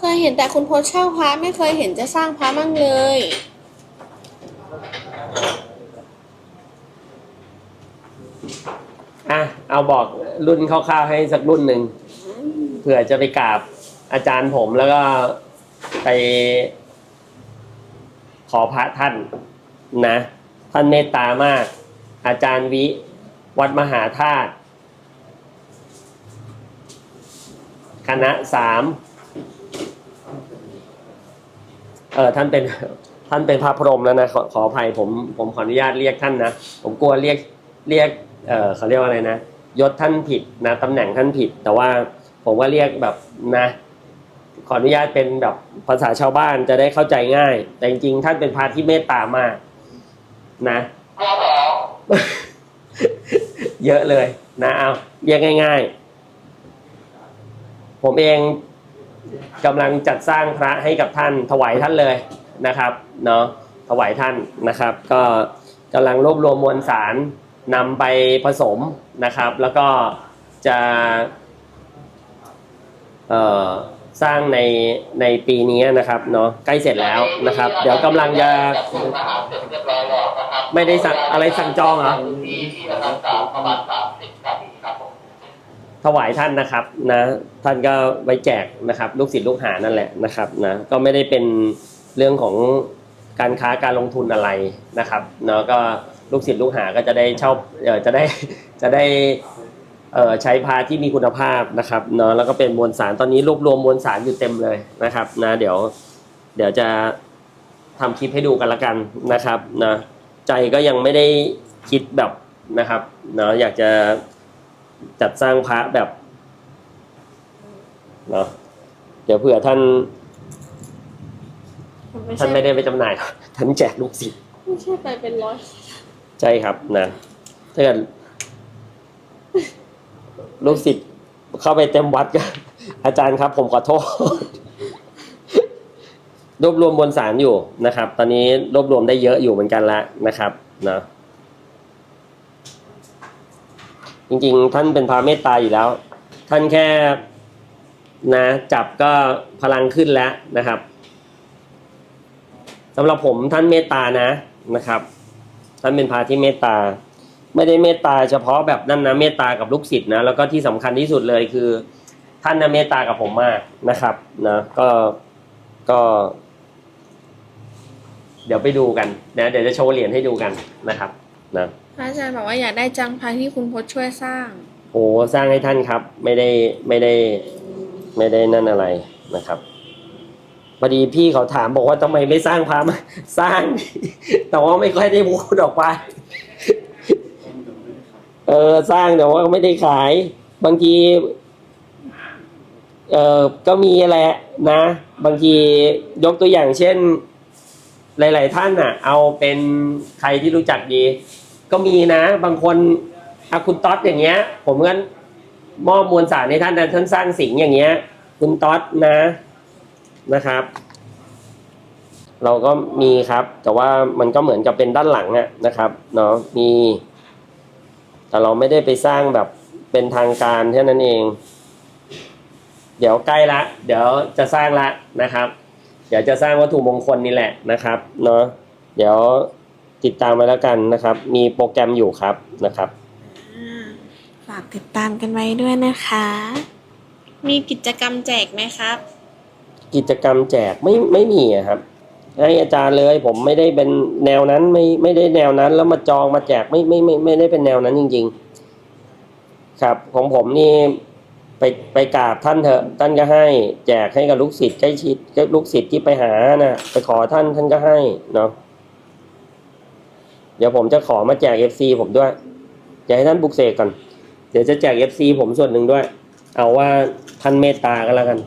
เคยเห็นแต่คุณพจน์เช่าพระไม่เคยเห็นจะสร้างพระมั่งเลย อะ เอาบอกรุ่นคร่าวๆให้สักรุ่นหนึ่งเผื่อจะไปกราบอาจารย์ผมแล้วก็ไป ขอพระท่านนะ ท่านเมตตามาก อาจารย์วิ วัดมหาธาตุคณะสามเออท่านเป็นท่านเป็นพระพรหมแล้วนะขอขออภัยผมผมขออนุญาตเรียกท่านนะผมกลัวเรียกเรียกเออเขาเรียกว่าอะไรนะยศท่านผิดนะตำแหน่งท่านผิด แต่ว่าผมว่าเรียกแบบนะ ขออนุญาตเป็นแบบภาษาชาวบ้านจะได้เข้าใจง่าย แต่จริงๆ ท่านเป็นพระที่เมตตามากนะ เยอะเลยนะเอาเรียกง่าย ๆ ผมเอง กำลังจัดสร้างพระให้กับท่านถวายท่านเลยนะครับเนาะถวายท่านนะครับ ก็กำลังรวบรวมมวลสารนำไปผสมนะครับ แล้วก็จะเอ่อสร้างในในปีนี้นะครับเนาะใกล้เสร็จแล้วนะครับ เดี๋ยวกำลังจะไม่ได้สั่งอะไรสั่งจองเหรอ ถวายท่านนะครับนะท่านก็ไว้แจกนะครับ ลูกศิษย์ลูกหานั่นแหละนะครับนะก็ไม่ได้เป็นเรื่องของการค้าการลงทุนอะไรนะครับเนาะก็ลูกศิษย์ลูกหาก็จะได้เช่าเออจะได้จะได้เอ่อใช้พาที่มีคุณภาพนะครับเนาะแล้วก็เป็นมวลสารตอนนี้รวบรวมมวลสารอยู่เต็มเลยนะครับนะเดี๋ยวเดี๋ยวจะทำคลิปให้ดูกันละกันนะครับนะใจก็ยังไม่ได้คิดแบบนะครับเนาะอยากจะ จัดสร้างพระแบบเนาะเดี๋ยวเผื่อท่าน ไม่ท่าใช่นไม่ได้ไปจำหน่ายท่านแจกลูกศิษย์ไม่ใช่ไปเป็นร้อยใช่ครับนะถ้าเกิดลูกศิษย์เข้าไปเต็มวัดก็ อาจารย์ครับ ผมขอโทษ รวบรวมมวลสารอยู่นะครับ ตอนนี้รวบรวมได้เยอะอยู่เหมือนกันแล้วนะครับนะ จริงๆ ท่านเป็นพระเมตตาอยู่แล้ว ท่านแค่นะจับก็พลังขึ้นแล้วนะครับสำหรับผมท่านเมตตานะนะครับ ท่านเป็นพระที่เมตตา ไม่ได้เมตตาเฉพาะแบบนั่นนะเมตตากับลูกศิษย์นะแล้วก็ที่สำคัญที่สุดเลยคือ ท่านนะเมตตากับผมมากนะครับนะก็ก็ เดี๋ยวไปดูกันนะเดี๋ยวจะโชว์เหรียญให้ดูกันนะครับ นะพระอาจารย์บอกว่าอยากได้จังพระที่คุณพจน์ช่วยสร้างโอ้สร้างให้ท่านครับ ไม่ได้ไม่ได้ไม่ได้นั่นอะไรนะครับพอดีพี่เขาถามบอกว่าทำไมไม่สร้างพระมาสร้าง แต่ว่าไม่ค่อยได้พูดออกไปเออสร้างแต่ว่าไม่ได้ขาย บางทีเออก็มีแหละนะ บางทียกตัวอย่างเช่น หลาย ๆ ท่านอะ เอาเป็นใครที่รู้จักดี ก็มีนะ บางคนอาคุณต๊อดอย่างเงี้ย ผมก็มอบมวลสารให้ท่านนะท่านสร้างสิ่งอย่างเงี้ย คุณต๊อดนะนะครับ เราก็มีครับ แต่ว่ามันก็เหมือนกับเป็นด้านหลังอะนะครับเนาะมี แต่เราไม่ได้ไปสร้างแบบเป็นทางการแค่นั้นเอง เดี๋ยวใกล้ละ เดี๋ยวจะสร้างละนะครับ เดี๋ยวจะสร้างวัตถุมงคลนี่แหละนะครับเนาะเดี๋ยวติดตามมาแล้วกันนะครับ มีโปรแกรมอยู่ครับนะครับ อ่าฝากติดตามกันไว้ด้วยนะคะ มีกิจกรรมแจกไหมครับ กิจกรรมแจกไม่ไม่มีอะครับ ให้อาจารย์เลยผมไม่ได้เป็นแนวนั้นไม่ไม่ได้แนวนั้น แล้วมาจองมาแจกไม่ไม่ไม่ไม่ได้เป็นแนวนั้นจริง ๆ ครับของผมนี่ ไปไปกราบท่านเถอะท่านก็ให้แจกให้กับลูกศิษย์ใกล้ชิดกับลูกศิษย์ที่ไปหานะไปขอท่านท่านก็ให้เนาะเดี๋ยวผมจะขอมาแจกเอฟซีผมด้วยอยากให้ท่านบุกเสกก่อนเดี๋ยวจะแจกเอฟซีผมส่วนหนึ่งด้วย เอาว่าท่านเมตตาก็แล้วกัน